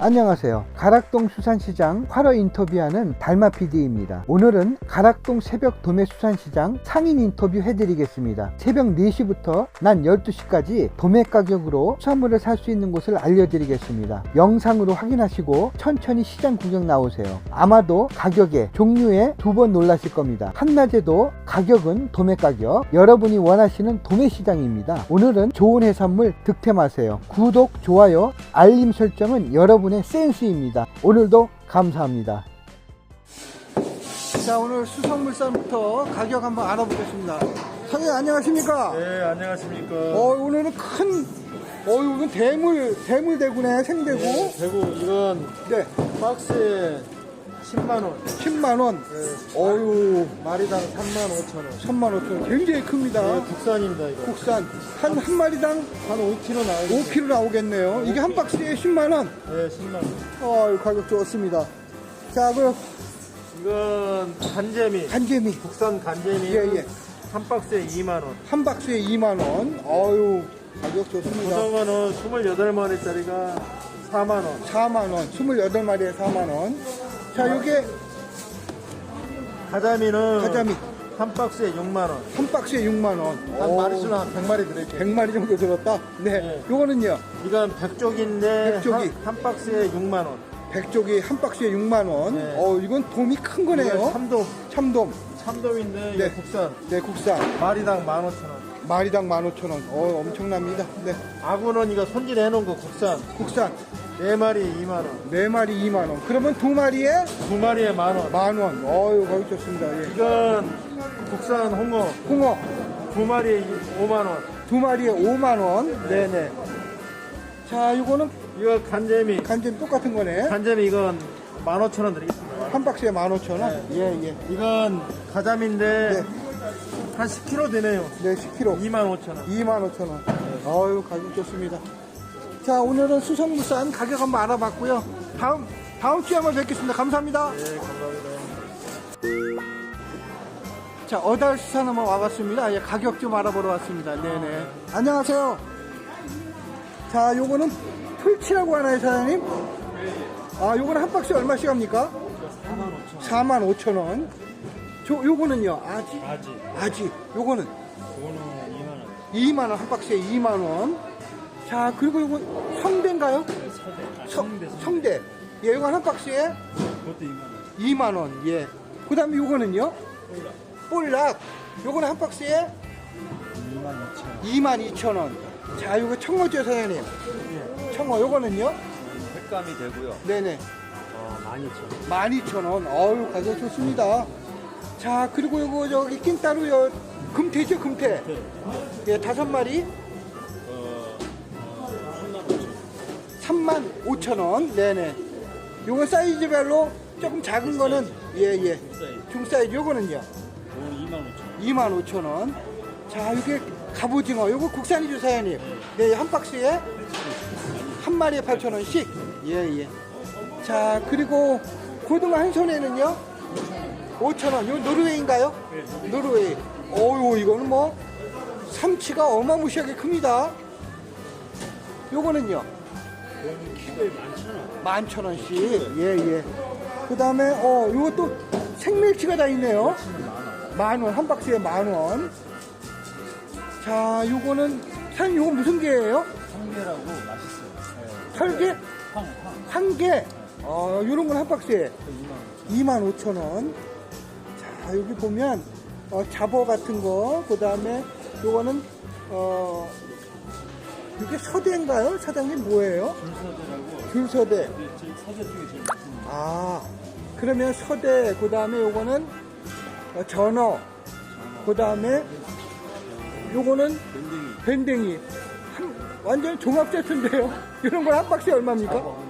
안녕하세요. 가락동 수산시장 8월 인터뷰하는 달마 PD입니다. 오늘은 가락동 새벽 도매 수산시장 상인 인터뷰 해드리겠습니다. 새벽 4시부터 난 12시까지 도매 가격으로 수산물을 살 수 있는 곳을 알려드리겠습니다. 영상으로 확인하시고 천천히 시장 구경 나오세요. 아마도 가격에 종류에 두 번 놀라실 겁니다. 한낮에도 가격은 도매 가격, 여러분이 원하시는 도매 시장입니다. 오늘은 좋은 해산물 득템하세요. 구독, 좋아요, 알림 설정은 여러분 의 센스입니다. 오늘도 감사합니다. 자, 오늘 수성물산부터 가격 한번 알아보겠습니다. 선생님 안녕하십니까? 네, 안녕하십니까. 어, 오늘은 큰, 어, 이건 대물, 대물 대구네, 생대구. 네, 대구 이건 네, 박스에 10만 원, 10만원. 네, 어유 마리당 3만 5천 원. 3만 5천 원. 굉장히 큽니다. 네, 국산입니다 이거. 국산. 한, 한 마리당 한 5kg 나오고. 5kg 나오겠네요. 이게 한 박스에 10만원. 네, 10만 원. 어, 가격 좋습니다. 자, 그럼 이건 간재미, 간재미. 국산 간재미. 예, 예. 한 박스에 2만 원. 한 박스에 2만원. 어유 가격 좋습니다. 고등어는 28마리짜리가 4만 원. 4만원. 28마리에 4만원. 자, 요게 가자미는 가자미. 한 박스에 6만 원. 한 박스에 6만 원. 한 마리수는 한 100마리 들어있게. 100마리 정도 들었다. 네. 네. 요거는요. 이건 백쪽인데 백쪽이. 한, 한 박스에 6만 원. 백쪽이 한 박스에 6만 원. 네. 어, 이건 돔이 큰 이건 거네요. 참돔. 참돔. 참돔인데 네. 국산. 네, 국산. 마리당 15,000원. 마리당 15,000원. 어, 엄청납니다. 네. 아구는 이거 손질해 놓은 거 국산. 국산. 네 마리에 2만 원. 네 마리 2만 원. 그러면 두 마리에 두 마리에 만 원. 만 원. 어유 가격 좋습니다. 예. 이건 국산 홍어. 홍어. 두 마리에 5만 원. 두 마리에 5만 원. 네네. 자, 이거는 이거 간재미. 간잼 똑같은 거네. 간재미 이건 15,000원 드리겠습니다. 한 박스에 15,000원. 네. 예, 예. 이건 가자미인데 네. 한 10kg 되네요. 네, 10kg. 25,000원. 25,000원. 어유 가격 좋습니다. 자, 오늘은 수성물산 가격 한번 알아봤고요. 다음, 다음 주에 한번 뵙겠습니다. 감사합니다. 네, 감사합니다. 자, 어달 수산 한번 와봤습니다. 예, 가격 좀 알아보러 왔습니다. 네네. 안녕하세요. 자, 요거는 풀치라고 하나요, 사장님? 아, 요거는 한 박스에 얼마씩 합니까? 4만 5천 원. 저, 요거는요, 아지? 아지. 아지. 요거는 이거는 2만 원. 2만 원, 한 박스에 2만 원. 자, 그리고 요거 성대인가요? 성, 성대. 예, 요거 한 박스에 그것도 2만 원. 2만 원. 예. 그다음에 요거는요? 볼락. 요거는 한 박스에 2만 2천 원. 2만 2천 원. 자, 요거 청어죠, 사장님. 예. 청어 요거는요? 횟감이 되고요. 네네. 어, 12,000원. 12,000원. 어유 가격 좋습니다. 자, 그리고 요거 저기 낀따로 요 금태죠, 금태. 네. 예, 다섯 마리 3만 5천 원. 네네. 요거 사이즈별로 조금 작은 거는 예, 예. 중 사이즈 요거는요? 2만 5천 원. 자, 이게 갑오징어. 요거 국산이죠, 사장님. 네, 한 박스에 한 마리에 8천 원씩. 예, 예. 자, 그리고 고등어 한 손에는요? 5천 원. 요 노르웨이인가요? 노르웨이. 어유, 이거는 뭐 삼치가 어마무시하게 큽니다. 요거는요? 키로에 11,000원. 만천 원씩. 예, 예. 그 다음에, 어, 요것도 생멸치가 다 있네요. 만 원, 한 박스에 만 원. 자, 요거는, 사장님, 요거 무슨 게예요? 성게라고 맛있어요. 설계? 황, 황. 한 개 어, 요런 건 한 박스에 2만 2만 원. 5천 원. 자, 여기 보면, 어, 잡어 같은 거, 그 다음에 요거는, 어, 이게 서대인가요? 사장님 뭐예요? 줄서대라고. 귤서대. 서대 중에 제일 맛있는 거. 아, 그러면 서대, 그 다음에 요거는 어, 전어, 그 다음에 요거는 밴댕이. 밴댕이. 한, 완전 종합 세트인데요. 이런 건한 박스에 얼마입니까? 어,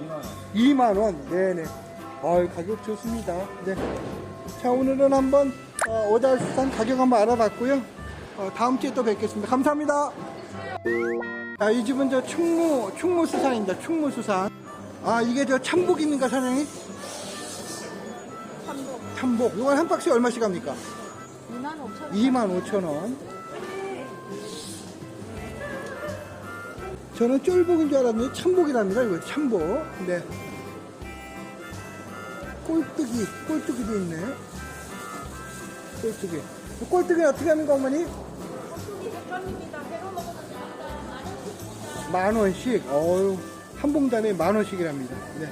2만 원. 2만 원. 네네. 아유, 가격 좋습니다. 네. 자, 오늘은 한번, 어, 오달수산 가격 한번 알아봤고요. 어, 다음 주에 또 뵙겠습니다. 감사합니다. 자, 이 집은 저 충무, 충무수산입니다. 충무수산. 아, 이게 저 참복입니까, 사장님? 한복 참복. 이건 한 박스에 얼마씩 합니까? 2만 5천 원. 2만 5천 원. 저는 쫄복인 줄 알았는데 참복이랍니다. 이거 참복. 네. 꼴뚜기, 꼴뚜기도 있네. 꼴뚜기. 꼴뚜기 어떻게 하는 거, 어머니? 만 원씩. 어유 한 봉단에 만 원씩이랍니다. 네.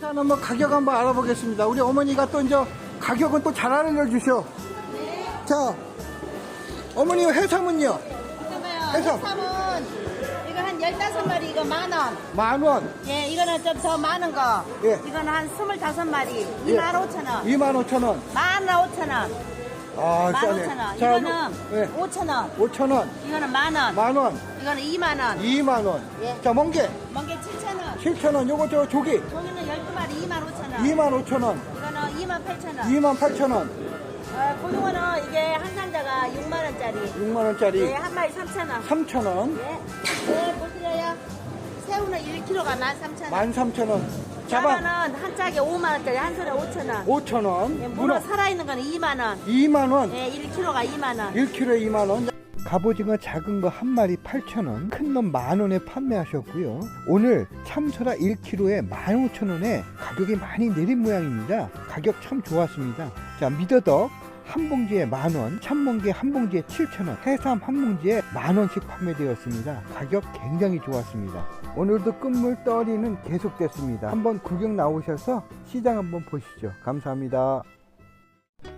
자, 한번 가격 한번 알아보겠습니다. 우리 어머니가 또 이제 가격은 또 잘 알려주셔. 자, 어머니 해삼은요? 해삼. 해삼은 이거 한 15마리 이거 만 원. 만 원. 예, 이거는 좀 더 많은 거. 예. 이거는 한 25마리. 예. 2만 5천 원. 2만 5천 원. 만 5천 원. 아, 만 싸네. 5천 원. 자, 이거는 예. 5천 원. 5천 원. 이거는 만 원. 만 원. 이거는 2만 원. 2만 원. 예. 자, 멍게. 멍게 7천 원. 7천 원. 요거 저 조기. 고기는 12마리 2만 5천 원. 2만 5천 원. 이거는 2만 8천 원. 2만 8천 원. 어, 고등어는 이게 한 상자가 6만 원짜리. 6만 원짜리. 예, 한 마리 3천 원. 3천 원. 예. 예, 보세요. 새우는 1kg가 13,000원. 13,000원. 자반 자반은 한 짝에 5만 원짜리 한 손에 5천 원. 5천 원. 예, 문어 살아있는 거는 2만 원. 2만 원. 예, 1kg가 2만 원. 1kg에 2만 원. 갑오징어 작은 거 한 마리 8,000원, 큰 놈 만원에 판매하셨고요. 오늘 참소라 1kg에 15,000원에 가격이 많이 내린 모양입니다. 가격 참 좋았습니다. 자, 미더덕 한 봉지에 만원, 참멍게 한 봉지에 7,000원, 해삼 한 봉지에 만원씩 판매되었습니다. 가격 굉장히 좋았습니다. 오늘도 끝물 떨이는 계속됐습니다. 한번 구경 나오셔서 시장 한번 보시죠. 감사합니다.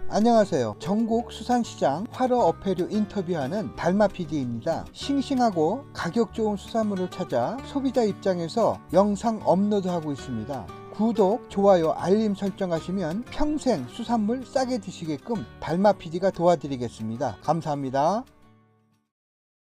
안녕하세요. 전국 수산시장 활어 어패류 인터뷰하는 달마 PD입니다. 싱싱하고 가격 좋은 수산물을 찾아 소비자 입장에서 영상 업로드하고 있습니다. 구독, 좋아요, 알림 설정하시면 평생 수산물 싸게 드시게끔 달마 PD가 도와드리겠습니다. 감사합니다.